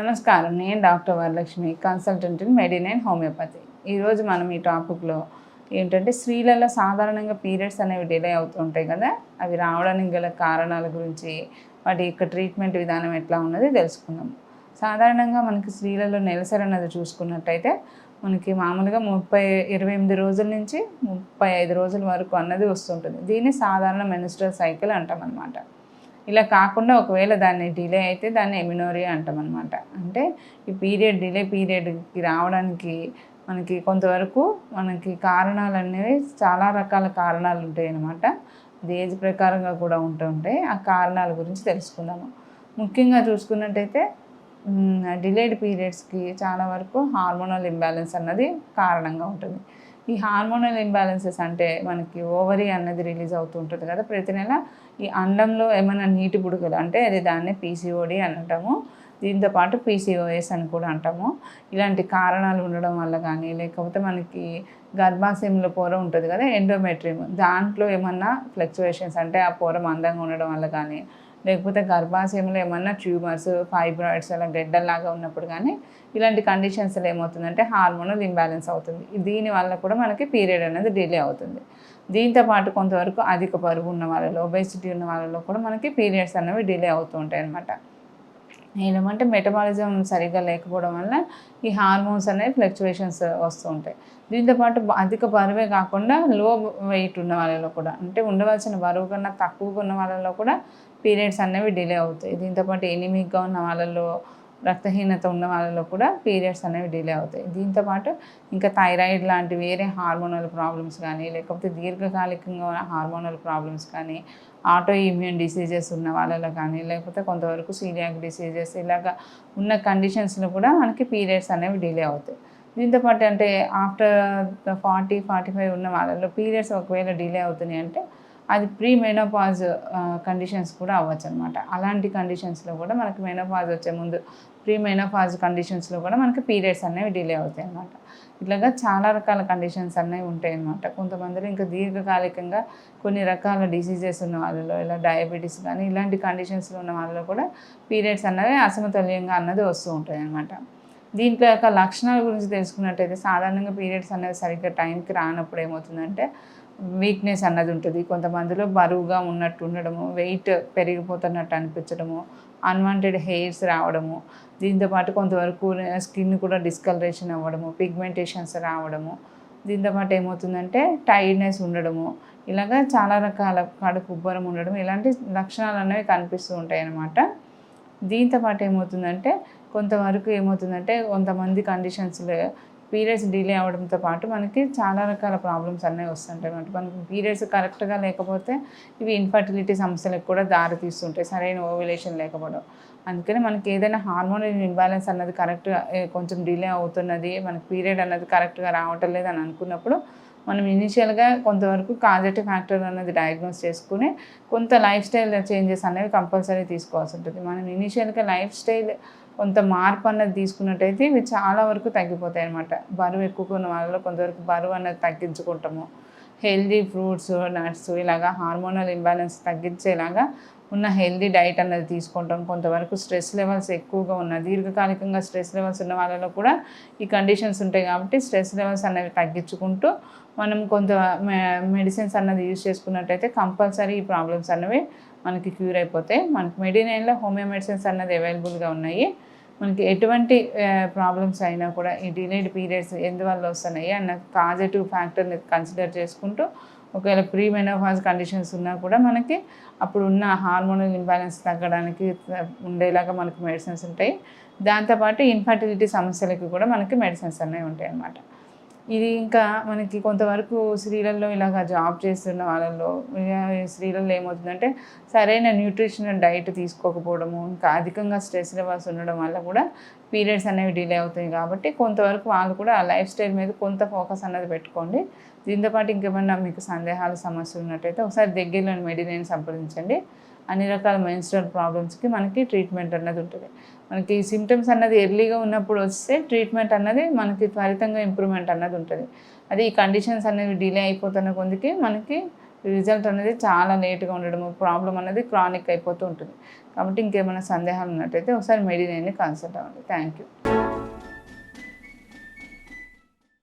నమస్కారం. నేను doctor Varalakshmi consultant in Medinine homeopathy ఈరోజు మనం ఈ టాపిక్లో ఏంటంటే స్త్రీలలో సాధారణంగా పీరియడ్స్ అనేవి డిలే అవుతుంటాయి కదా. అవి రావడానికి గల కారణాల గురించి వాటి యొక్క ట్రీట్మెంట్ విధానం ఎట్లా ఉన్నది తెలుసుకుందాం. సాధారణంగా మనకి స్త్రీలలో నెలసరి అన్నది చూసుకున్నట్టయితే మనకి మామూలుగా ముప్పై ఇరవై ఎనిమిది రోజుల నుంచి ముప్పై ఐదు రోజుల వరకు అన్నది వస్తుంటుంది. దీన్ని సాధారణ మెనిస్ట్రల్ సైకిల్ అంటాం అనమాట ఇలా కాకుండా ఒకవేళ దాన్ని డిలే అయితే దాన్ని ఎమినోరియా అంటాం అనమాట అంటే ఈ పీరియడ్ డిలే పీరియడ్కి రావడానికి మనకి కొంతవరకు మనకి కారణాలు అనేవి చాలా రకాల కారణాలు ఉంటాయి అన్నమాట. అది ఏజ్ ప్రకారంగా కూడా ఉంటూ ఉంటాయి. ఆ కారణాల గురించి తెలుసుకుందాము. ముఖ్యంగా చూసుకున్నట్టయితే డిలేడ్ పీరియడ్స్కి చాలా వరకు హార్మోనల్ ఇంబ్యాలెన్స్ అన్నది కారణంగా ఉంటుంది. ఈ హార్మోనల్ ఇంబ్యాలెన్సెస్ అంటే మనకి ఓవరీ అన్నది రిలీజ్ అవుతూ ఉంటుంది కదా ప్రతి నెల. ఈ అండంలో ఏమైనా నీటి బుడకలు అంటే అది దాన్ని పీసీఓడి అని అంటాము. దీంతో పాటు పీసీఓఎస్ అని కూడా అంటాము. ఇలాంటి కారణాలు ఉండడం వల్ల కానీ లేకపోతే మనకి గర్భాశయంలో పొర ఉంటుంది కదా ఎండోమెట్రియం దాంట్లో ఏమన్నా ఫ్లక్చువేషన్స్ అంటే ఆ పొర మందంగా ఉండడం వల్ల కానీ లేకపోతే గర్భాశయంలో ఏమన్నా ట్యూమర్స్ ఫైబ్రాయిడ్స్ అలా గడ్డల్లాగా ఉన్నప్పుడు కానీ ఇలాంటి కండిషన్స్లో ఏమవుతుందంటే హార్మోనల్ ఇంబ్యాలెన్స్ అవుతుంది. దీనివల్ల కూడా మనకి పీరియడ్ అనేది డిలే అవుతుంది. దీంతో పాటు కొంతవరకు అధిక బరువు ఉన్న వాళ్ళలో ఒబేసిటీ ఉన్న వాళ్ళలో కూడా మనకి పీరియడ్స్ అనేవి డిలే అవుతూ ఉంటాయి అన్నమాట ఏమంటే మెటబాలిజం సరిగ్గా లేకపోవడం వల్ల ఈ హార్మోన్స్ అనేవి ఫ్లక్చువేషన్స్ వస్తూ ఉంటాయి దీంతోపాటు అధిక బరువే కాకుండా లో వెయిట్ ఉన్న వాళ్ళలో కూడా అంటే ఉండవలసిన బరువు కన్నా తక్కువగా ఉన్న వాళ్ళలో కూడా పీరియడ్స్ అనేవి డిలే అవుతాయి. దీంతోపాటు ఎనిమిక్గా ఉన్న వాళ్ళలో రక్తహీనత ఉన్న వాళ్ళలో కూడా పీరియడ్స్ అనేవి డిలే అవుతాయి. దీంతోపాటు ఇంకా థైరాయిడ్ లాంటి వేరే హార్మోనల్ ప్రాబ్లమ్స్ కానీ లేకపోతే దీర్ఘకాలికంగా హార్మోనల్ ప్రాబ్లమ్స్ కానీ ఆటో ఇమ్యూన్ డిసీజెస్ ఉన్న వాళ్ళలో కానీ లేకపోతే కొంతవరకు సీరియాక్ డిసీజెస్ ఇలాగా ఉన్న కండిషన్స్లో కూడా మనకి పీరియడ్స్ అనేవి డిలే అవుతాయి. దీంతోపాటు అంటే ఆఫ్టర్ ఫార్టీ ఫార్టీ ఫైవ్ ఉన్న వాళ్ళలో పీరియడ్స్ ఒకవేళ డిలే అవుతున్నాయి అంటే అది ప్రీ మెనోపాజ్ కండిషన్స్ కూడా అవ్వచ్చు అనమాట అలాంటి కండిషన్స్లో కూడా మనకి మెనోపాజ్ వచ్చే ముందు ప్రీ మెనోపాజ్ కండిషన్స్లో కూడా మనకి పీరియడ్స్ అనేవి డిలే అవుతాయి అనమాట ఇట్లాగా చాలా రకాల కండిషన్స్ అనేవి ఉంటాయి అనమాట కొంతమందిలో ఇంకా దీర్ఘకాలికంగా కొన్ని రకాల డిసీజెస్ ఉన్న వాళ్ళలో ఇలా డయాబెటీస్ కానీ ఇలాంటి కండిషన్స్లో ఉన్న వాళ్ళలో కూడా పీరియడ్స్ అన్నది అసమతుల్యంగా అన్నది వస్తూ ఉంటాయి అనమాట దీంట్లో యొక్క లక్షణాల గురించి తెలుసుకున్నట్టయితే సాధారణంగా పీరియడ్స్ అనేది సరిగ్గా టైంకి రానప్పుడు ఏమవుతుందంటే వీక్నెస్ అన్నది ఉంటుంది. కొంతమందిలో బరువుగా ఉన్నట్టు ఉండడము వెయిట్ పెరిగిపోతున్నట్టు అనిపించడము అన్వాంటెడ్ హెయిర్స్ రావడము దీంతోపాటు కొంతవరకు స్కిన్ కూడా డిస్కలరేషన్ అవ్వడము పిగ్మెంటేషన్స్ రావడము దీంతోపాటు ఏమవుతుందంటే టైర్డ్నెస్ ఉండడము ఇలాగా చాలా రకాల కడుపు ఉబ్బరం ఉండడం ఇలాంటి లక్షణాలు అనేవి కనిపిస్తూ ఉంటాయి అన్నమాట. దీంతోపాటు ఏమవుతుందంటే కొంతవరకు ఏమవుతుందంటే కొంతమంది కండిషన్స్లో పీరియడ్స్ డిలే అవడంతో పాటు మనకి చాలా రకాల ప్రాబ్లమ్స్ అన్నీ వస్తుంటాయి అనమాట మనకి పీరియడ్స్ కరెక్ట్గా లేకపోతే ఇవి ఇన్ఫర్టిలిటీ సమస్యలకు కూడా దారి తీస్తుంటాయి సరైన ఓవిలేషన్ లేకపోవడం. అందుకని మనకి ఏదైనా హార్మోనల్ ఇన్బ్యాలెన్స్ అన్నది కరెక్ట్గా కొంచెం డిలే అవుతున్నది మనకి పీరియడ్ అన్నది కరెక్ట్గా రావటం లేదు అని అనుకున్నప్పుడు మనం ఇనిషియల్గా కొంతవరకు కాజెటివ్ ఫ్యాక్టర్ అన్నది డయాగ్నోస్ చేసుకుని కొంత లైఫ్ స్టైల్ చేంజెస్ అనేవి కంపల్సరీ తీసుకోవాల్సి ఉంటుంది. మనం ఇనిషియల్గా లైఫ్ స్టైల్ కొంత మార్పు అన్నది తీసుకున్నట్టయితే ఇవి చాలా వరకు తగ్గిపోతాయి అనమాట బరువు ఎక్కుకున్న వాళ్ళలో కొంతవరకు బరువు అన్నది తగ్గించుకుంటాము. హెల్దీ ఫ్రూట్స్ నట్స్ ఇలాగా హార్మోనల్ ఇంబ్యాలెన్స్ తగ్గించేలాగా ఉన్న హెల్దీ డైట్ అన్నది తీసుకుంటాం కొంతవరకు స్ట్రెస్ లెవెల్స్ ఎక్కువగా ఉన్న దీర్ఘకాలికంగా స్ట్రెస్ లెవెల్స్ ఉన్న వాళ్ళలో కూడా ఈ కండిషన్స్ ఉంటాయి కాబట్టి స్ట్రెస్ లెవెల్స్ అనేవి తగ్గించుకుంటూ మనం కొంత మెడిసిన్స్ అన్నది యూజ్ చేసుకున్నట్టయితే కంపల్సరీ ఈ ప్రాబ్లమ్స్ అనేవి మనకి క్యూర్ అయిపోతాయి. మనకి మెడినైన్లో హోమియో మెడిసిన్స్ అన్నది అవైలబుల్గా ఉన్నాయి. మనకి ఎటువంటి ప్రాబ్లమ్స్ అయినా కూడా ఈ డిలేడ్ పీరియడ్స్ ఎందువల్ల వస్తున్నాయి అన్న పాజిటివ్ ఫ్యాక్టర్ని కన్సిడర్ చేసుకుంటూ ఒకవేళ ప్రీ మెనోఫాజ్ కండిషన్స్ ఉన్నా కూడా మనకి అప్పుడు ఉన్న హార్మోనల్ ఇంబ్యాలెన్స్ తగ్గడానికి ఉండేలాగా మనకి మెడిసిన్స్ ఉంటాయి. దాంతోపాటు ఇన్ఫర్టిలిటీ సమస్యలకి కూడా మనకి మెడిసిన్స్ అనేవి ఉంటాయి అన్నమాట ఇది ఇంకా మనకి కొంతవరకు స్త్రీలలో ఇలాగ జాబ్ చేస్తున్న వాళ్ళల్లో స్త్రీలలో ఏమవుతుందంటే సరైన న్యూట్రిషనల్ డైట్ తీసుకోకపోవడము ఇంకా అధికంగా స్ట్రెస్ లెవెల్స్ ఉండడం వల్ల కూడా పీరియడ్స్ అనేవి డిలే అవుతాయి కాబట్టి కొంతవరకు వాళ్ళు కూడా ఆ లైఫ్ స్టైల్ మీద కొంత ఫోకస్ అన్నది పెట్టుకోండి. దీంతోపాటు ఇంకేమన్నా మీకు సందేహాలు సమస్యలు ఉన్నట్టయితే ఒకసారి దగ్గరలోని మెడినైన్ సంప్రదించండి. అన్ని రకాల మెన్స్ట్రల్ ప్రాబ్లమ్స్కి మనకి ట్రీట్మెంట్ అన్నది ఉంటుంది. మనకి సిమ్టమ్స్ అన్నది ఎర్లీగా ఉన్నప్పుడు వస్తే ట్రీట్మెంట్ అన్నది మనకి త్వరితంగా ఇంప్రూవ్మెంట్ అన్నది ఉంటుంది. అది ఈ కండిషన్స్ అనేవి డిలే అయిపోతున్న కొందికి మనకి రిజల్ట్ అనేది చాలా లేట్గా ఉండడం ప్రాబ్లం అనేది క్రానిక్ అయిపోతూ ఉంటుంది. కాబట్టి ఇంకేమైనా సందేహాలు ఉన్నట్టయితే ఒకసారి మెడినైన్ని కన్సల్ట్ అవ్వండి. Thank you